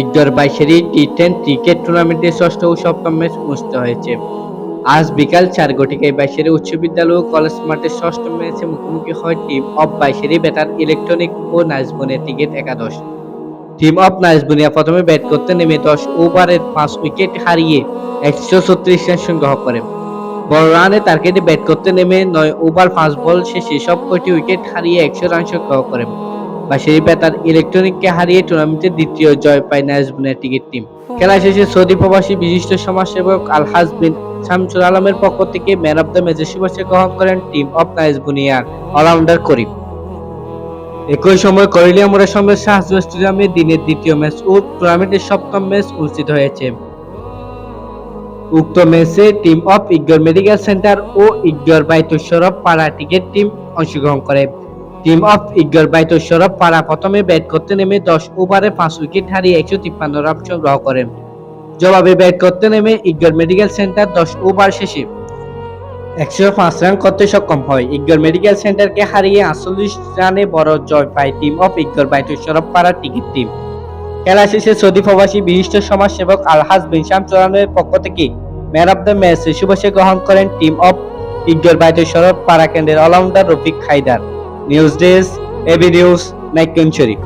ইগদর বাইশেরই T ten cricket টুর্নামেন্টে ষষ্ঠ ও সপ্তম ম্যাচ অনুষ্ঠিত হয়েছে। আজ বিকাল চার ঘটিকায় বাইশেরি উচ্চ বিদ্যালয় ও কলেজ মাঠে ষষ্ঠ ম্যাচে মুখোমুখি হয় টিম অফ বাইশেরি ব্যাটার ইলেকট্রনিক ও নাইজবনের ক্রিকেট একাদশ। টিম অফ নাইজবুনিয়া প্রথমে ব্যাট করতে নেমে দশ ওভারের পাঁচ উইকেট হারিয়ে একশো ছত্রিশ রান সংগ্রহ করে। বড় রানে টার্গেটে ব্যাট করতে নেমে নয় ওভার পাঁচ বল শেষে সব কয়টি উইকেট হারিয়ে একশো রান সংগ্রহ করে। বাসেরি ব্যাটার ইলেকট্রনিককে হারিয়ে টুর্নামেন্টের দ্বিতীয় জয় পায় নাইজবুনের ক্রিকেট টিম। খেলা শেষে সৌদি প্রবাসী বিশিষ্ট সমাজসেবক আলহাজ বিন শামসুল আলমের পক্ষ থেকে ম্যান অব দ্য ম্যাচের শুভেচ্ছা গ্রহণ করেন টিম অফ নাইজবুনিয়ার অলরাউন্ডার করিম। একই সময় করিলিয়া মোড়ের সঙ্গে শাহজ স্টেডিয়ামে দিনের দ্বিতীয় ম্যাচ ও টুর্নামেন্টের সপ্তম ম্যাচ অনুষ্ঠিত হয়েছে। উক্ত ম্যাচে team of Igor medical centre ও ইগর বাইতুসরফ পাড়া টিকেট টিম অংশগ্রহণ করে। টিম অফ ইগর বাইতুসরফ পাড়া প্রথমে ব্যাট করতে নেমে দশ ওভারে পাঁচ উইকেট হারিয়ে একশো তিপ্পান্ন রান সংগ্রহ করেন। জবাবে ব্যাট করতে নেমে ইগর মেডিকেল সেন্টার দশ ওভার শেষে একশো পাঁচ রান করতে সক্ষম হয়। ইগর মেডিকেল সেন্টারকে হারিয়ে আটচল্লিশ রানে বড় জয় পায় টিম অফ ইগর বাইতুসরফ পাড়া টিকিট টিম। খেলা শেষে সৌদি প্রবাসী বিশিষ্ট সমাজসেবক আলহাজ বিন শামসুলানের পক্ষ থেকে ম্যান অব দ্য ম্যাচ শুভেচ্ছা গ্রহণ করেন টিম অফ ইগর বাইতুসরফ পাড়া কেন্দ্রের all rounder Rafiq Haider. News Days, AB News, like Century.